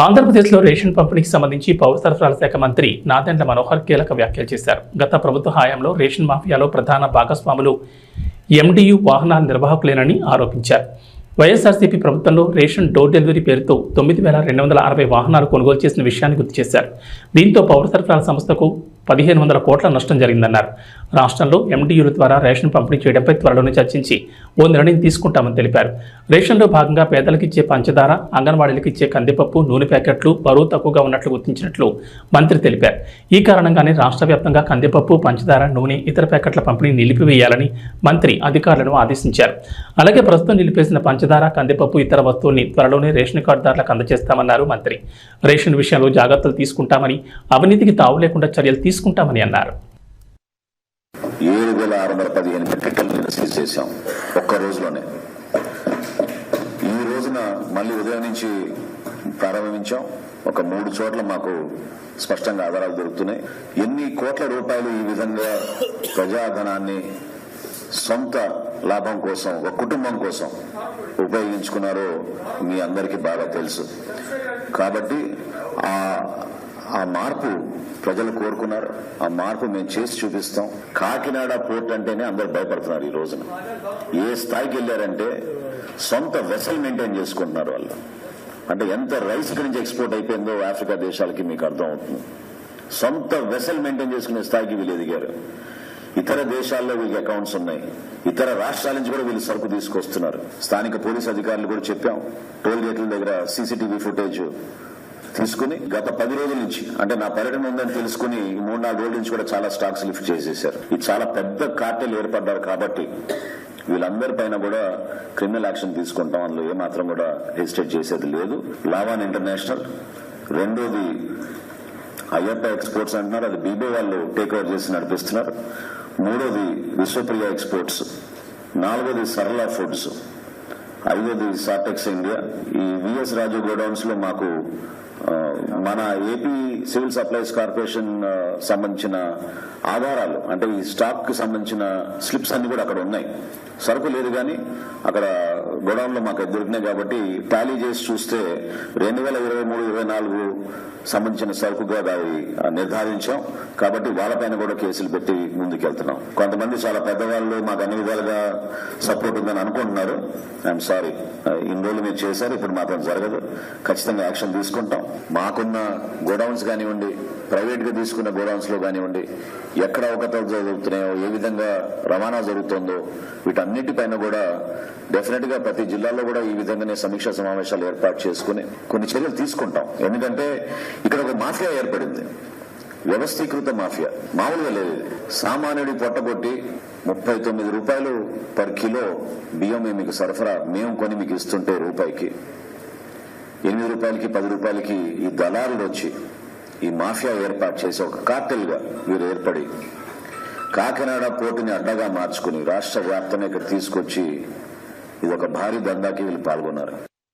ఆంధ్రప్రదేశ్లో రేషన్ పంపిణీకి సంబంధించి పౌర సరఫరాల శాఖ మంత్రి నాదెండ్ల మనోహర్ కీలక వ్యాఖ్యలు చేశారు. గత ప్రభుత్వ హయాంలో రేషన్ మాఫియాలో ప్రధాన భాగస్వాములు ఎండియు వాహనాల నిర్వాహకులేనని ఆరోపించారు. వైఎస్ఆర్సీపీ ప్రభుత్వంలో రేషన్ డోర్ డెలివరీ పేరుతో తొమ్మిది వేల రెండు వందల అరవై వాహనాలు కొనుగోలు చేసిన విషయాన్ని గుర్తు చేశారు. దీంతో పౌర సరఫరాల సంస్థకు పదిహేను వందల కోట్ల నష్టం జరిగిందన్నారు. రాష్ట్రంలో ఎండియూల ద్వారా రేషన్ పంపిణీ చేయడంపై త్వరలోనే చర్చించి ఓ నిర్ణయం తీసుకుంటామని తెలిపారు. రేషన్లో భాగంగా పేదలకు ఇచ్చే పంచదార అంగన్వాడీలకు ఇచ్చే కందిపప్పు నూనె ప్యాకెట్లు బరువు తక్కువగా ఉన్నట్లు గుర్తించినట్లు మంత్రి తెలిపారు. ఈ కారణంగానే రాష్ట్ర వ్యాప్తంగా కందిపప్పు పంచదార నూనె ఇతర ప్యాకెట్ల పంపిణీ నిలిపివేయాలని మంత్రి అధికారులను ఆదేశించారు. అలాగే ప్రస్తుతం నిలిపేసిన పంచదార కందిపప్పు ఇతర వస్తువుల్ని త్వరలోనే రేషన్ కార్డుదారులకు అందజేస్తామన్నారు మంత్రి. రేషన్ విషయంలో జాగ్రత్తలు తీసుకుంటామని అవినీతికి తావు లేకుండా చర్యలు తీసుకుంటామని అన్నారు. ఏడు వేల ఆరు వందల పదిహేను మెట్రిక్ టన్నులు సీజ్ చేశాం ఒక్క రోజులోనే. ఈ రోజున మళ్ళీ ఉదయం నుంచి ప్రారంభించాం. ఒక మూడు చోట్ల మాకు స్పష్టంగా ఆధారాలు దొరుకుతున్నాయి. ఎన్ని కోట్ల రూపాయలు ఈ విధంగా ప్రజాధనాన్ని సొంత లాభం కోసం ఒక కుటుంబం కోసం ఉపయోగించుకున్నారో మీ అందరికీ బాగా తెలుసు. కాబట్టి ఆ ఆ మార్పు ప్రజలు కోరుకున్నారు. ఆ మార్పు మేము చేసి చూపిస్తాం. కాకినాడ పోర్ట్ అంటేనే అందరు భయపడుతున్నారు ఈ రోజున. ఏ స్థాయికి వెళ్ళారంటే సొంత వెసల్ మెయింటైన్ చేసుకుంటున్నారు వాళ్ళు. అంటే ఎంత రైస్ ఇక్కడి నుంచి ఎక్స్పోర్ట్ అయిపోయిందో ఆఫ్రికా దేశాలకి మీకు అర్థం అవుతుంది సొంత వెసల్ మెయింటైన్ చేసుకునే స్థాయికి వీళ్ళు ఎదిగారు. ఇతర దేశాల్లో వీళ్ళకి అకౌంట్స్ ఉన్నాయి. ఇతర రాష్ట్రాల నుంచి కూడా వీళ్ళు సరుకు తీసుకొస్తున్నారు. స్థానిక పోలీస్ అధికారులు కూడా చెప్పాం. టోల్ గేట్ల దగ్గర సీసీటీవీ ఫుటేజ్ తీసుకుని గత పది రోజుల నుంచి అంటే నా పర్యటన ఉందని తెలుసుకుని మూడు నాలుగు రోజుల నుంచి కూడా చాలా స్టాక్స్ లిఫ్ట్ చేసేశారు. ఇది చాలా పెద్ద కార్టెల్ ఏర్పడ్డారు కాబట్టి వీళ్ళందరి పైన కూడా క్రిమినల్ యాక్షన్ తీసుకుంటాం. అందులో ఏమాత్రం కూడా హెసిటేట్ చేసేది లేదు. లావాన్ ఇంటర్నేషనల్ రెండోది అయ్యప్ప ఎక్స్పోర్ట్స్ అంటున్నారు. అది బీబో వాళ్ళు టేక్ ఓవర్ చేసి నడిపిస్తున్నారు. మూడోది విశ్వప్రియ ఎక్స్పోర్ట్స్ నాలుగోది సరళ ఫుడ్స్ ఐదోది సాటెక్స్ ఇండియా. ఈ విఎస్ రాజు గోడౌన్స్లో మాకు మన ఏపీ సివిల్ సప్లైస్ కార్పొరేషన్ సంబంధించిన ఆధారాలు అంటే ఈ స్టాక్కి సంబంధించిన స్లిప్స్ అన్ని కూడా అక్కడ ఉన్నాయి. సరుకు లేదు కానీ అక్కడ గోడౌన్ మాకు దొరికినాయి కాబట్టి టాలీ చేసి చూస్తే రెండు వేల ఇరవై మూడు ఇరవై నాలుగు సంబంధించిన సరుకుగా అది నిర్ధారించాం. కాబట్టి వాళ్ళపైన కూడా కేసులు పెట్టి ముందుకెళ్తున్నాం. కొంతమంది చాలా పెద్దవాళ్ళు మాకు అన్ని విధాలుగా సపోర్ట్ ఉందని అనుకుంటున్నారు. I'm sorry. ఇన్ని రోజులు మీరు చేశారు ఇప్పుడు మాత్రం జరగదు. ఖచ్చితంగా యాక్షన్ తీసుకుంటాం. మాకున్న గోడౌన్స్ కానివ్వండి ప్రైవేట్గా తీసుకున్న గోడౌన్స్లో కానివ్వండి ఎక్కడ అవకతలు జరుగుతున్నాయో ఏ విధంగా రవాణా జరుగుతుందో వీటన్నిటిపైన కూడా డెఫినెట్గా ప్రతి జిల్లాలో కూడా ఈ విధంగానే సమీక్షా సమావేశాలు ఏర్పాటు చేసుకుని కొన్ని చర్యలు తీసుకుంటాం. ఎందుకంటే ఇక్కడ ఒక మాఫియా ఏర్పడింది. వ్యవస్థీకృత మాఫియా. మామూలుగా లేదు. సామాన్యుడి పొట్టగొట్టి ముప్పై తొమ్మిది రూపాయలు పర్ కిలో బియ్యం మీకు సరఫరా మేము కొని మీకు ఇస్తుంటే రూపాయికి. ఎనిమిది రూపాయలకి పది రూపాయలకి ఈ దళారులు వచ్చి ఈ మాఫియా ఏర్పాటు చేసి ఒక కార్టెల్గా వీరు ఏర్పడి కాకినాడ పోర్టుని అడ్డగా మార్చుకుని రాష్ట్ర వ్యాప్తంగా ఇక్కడ తీసుకొచ్చి ఇది ఒక భారీ దందాకి వీళ్ళు పాల్గొన్నారు.